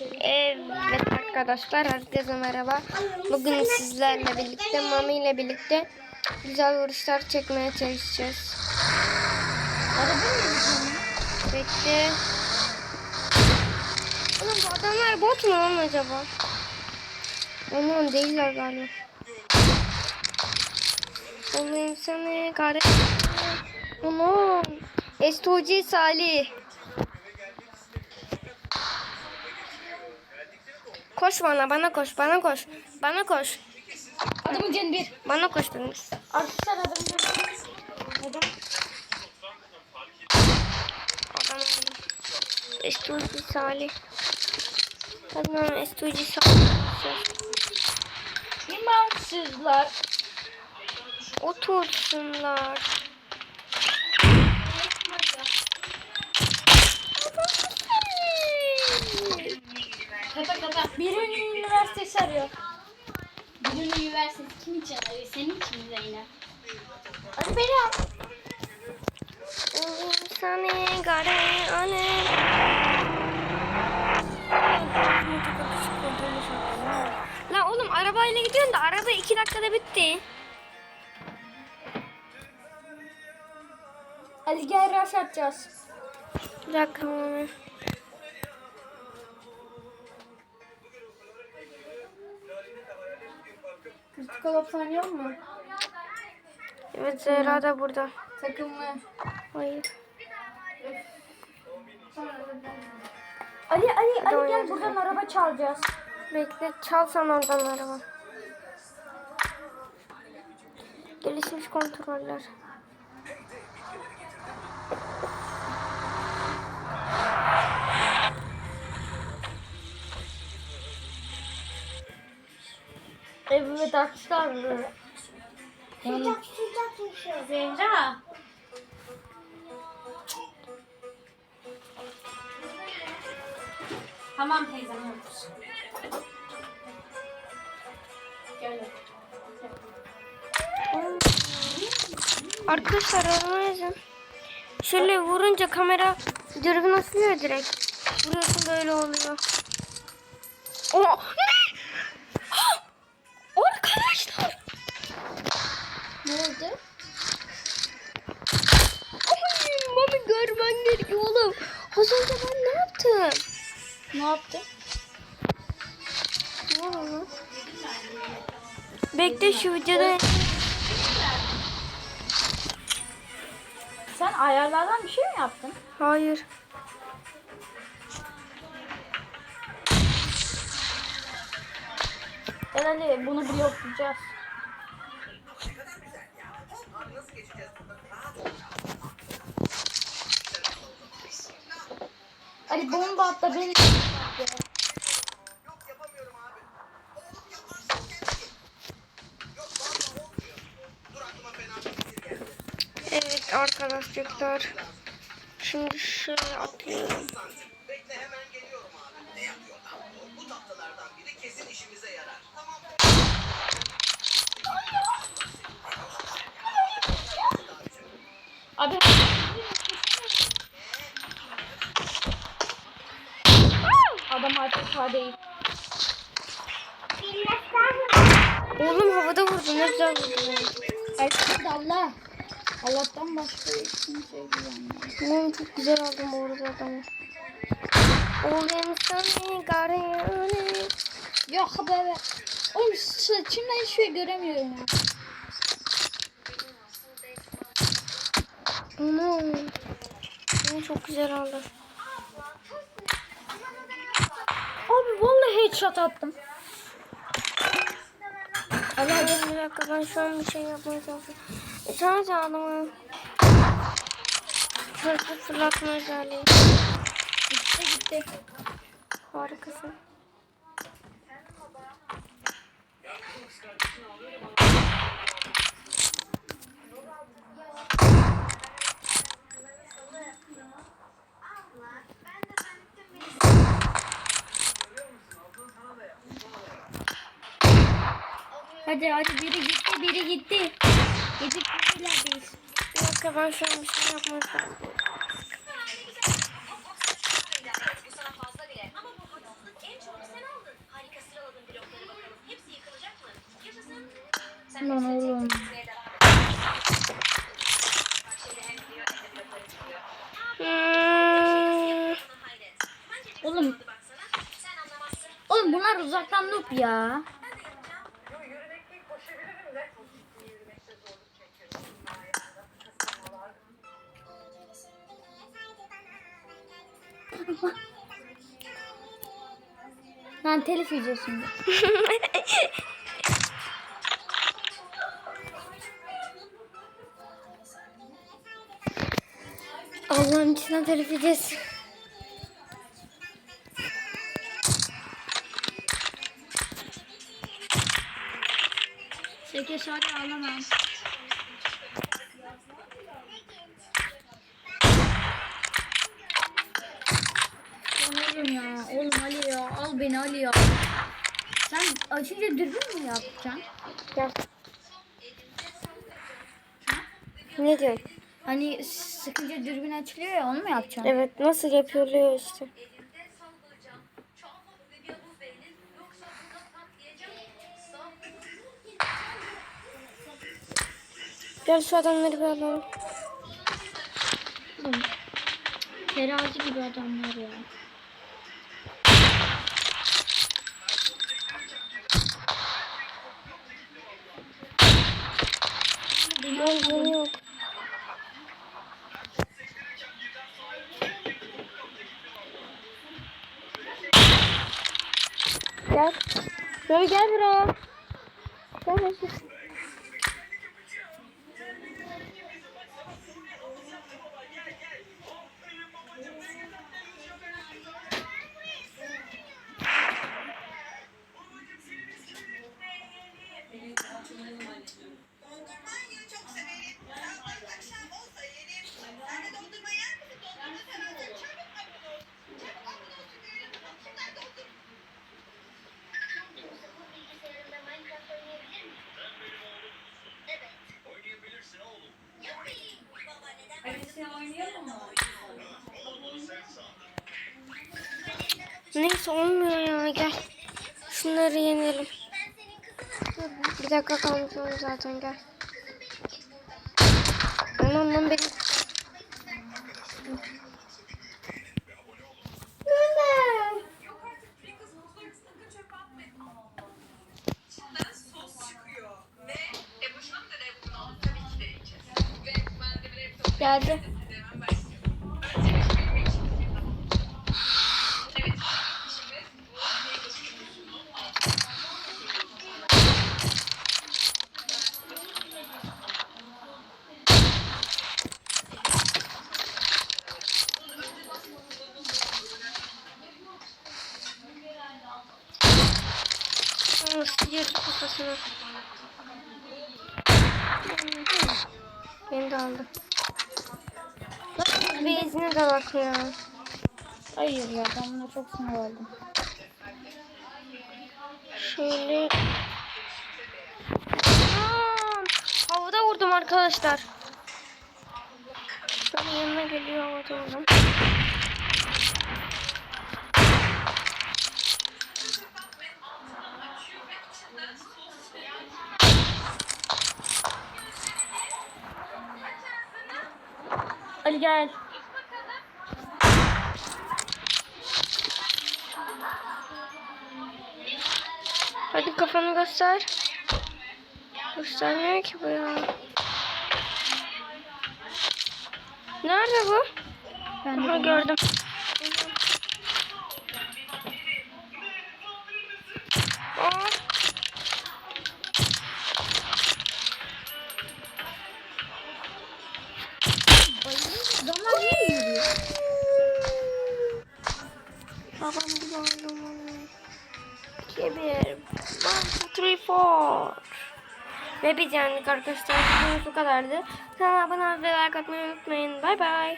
Evet arkadaşlar herkese merhaba. Bugün sizlerle birlikte Mami ile birlikte güzel vuruşlar çekmeye çalışacağız. Bekle. Oğlum bu adamlar bot mu lan acaba? Aman değiller galiba. Olayım seni gari. Aman. Estoji Salih. Koş bana, bana koş, bana koş. Bana koş. Adamın canı bir. Bana koş Deniz. Arkadaşlar adamın canı bir. Adam aldım. Estoji Salih. Lan Estoji Salih. İmansızlar. Otursunlar. Üniversitesi arıyor. Birinin üniversitesi kim için arıyor? Senin için mi Zeynep? Hadi beni al. Seni gari ale. La oğlum arabayla gidiyorsun da araba iki dakikada bitti. Ali gel rush atacağız. Bir dakika Opsiyon yok mu? Evet Zehra da burada. Takımlı. Hayır. Ali Ali Hadi Ali gel oynayalım. buradan araba çalacağız. Bekle çal sen oradan araba. Gelişmiş kontroller. Evet arkadaşlar. Zehra. Tamam teyzem. Gel. Arkadaşlar anlayacağım. Şöyle vurunca kamera dürbün asılıyor direkt. Vuruyorsun böyle oluyor. O ne? Ah! Arkadaşlar. Ne oldu? Ay, Mami görmen gerekiyor oğlum. Az önce ben ne yaptım? Ne yaptı? Ne oldu? Bekle şu videoda. Sen ayarlardan bir şey mi yaptın? Hayır. Gel Ali bunu bloklayacağız. Ali bomba atla beni. Evet arkadaşlar. Şimdi şöyle atıyorum. Abi Adam artık sağ değil. Oğlum havada vurdu ne güzel vurdu. Erkek Allah. Allah'tan başka kimse güvenmiyor. Oğlum çok güzel aldım orada adamı. Oğlum seni garip. Yok be. Oğlum saçımla hiçbir şey göremiyorum ya. Onu. Onu çok güzel aldı. Abi vallahi headshot attım. Dur bir dakika ben şu an bir şey yapmaya çalışıyorum. E, sadece adamı. Hızlı fırlatma özelliği. Gitti gitti. Harikasın. Hadi hadi biri gitti biri gitti. Gidip birilerdeyiz. Bir dakika ben şu an bir şey yapmadım. Lan oğlum. Hmm. Oğlum. Oğlum bunlar uzaktan noob ya. Lan telif yiyeceğiz şimdi. Allah'ın içine telif edeceğiz. Seke şarkı ağlamam. Oğlum ya, oğlum Ali ya, ya. Sen açınca dürbün mü yapacaksın? Gel. Ne diyorsun? Hani sıkınca dürbün açılıyor ya, onu mu yapacaksın? Evet nasıl yapılıyor işte. Gel şu adamları bir alalım. Terazi gibi adamlar ya. Gel beni yok. Gel. Şöyle gel buraya. Gel. Neyse olmuyor ya gel. Şunları yenelim. Bir dakika kalmış onu zaten gel. Anam lan benim. Geldi. Yedi kafasına. Beni de aldı. Bir izine de bak ya. Hayır ya, ben buna çok sinir oldum. Şöyle. Anam! Havada vurdum arkadaşlar. Şöyle yanına geliyor havada vurdum. Ali gel. Hadi kafanı göster. Göstermiyor ki bu ya. Nerede bu? Ben Aha gördüm. Aa, Adamlar niye yürüyor? Babam gibi aldım onu. İki bir. One, two, three, four. Ve biz yani arkadaşlar. Bu kadardı. Kanala abone olmayı ve like atmayı unutmayın. Bay bay.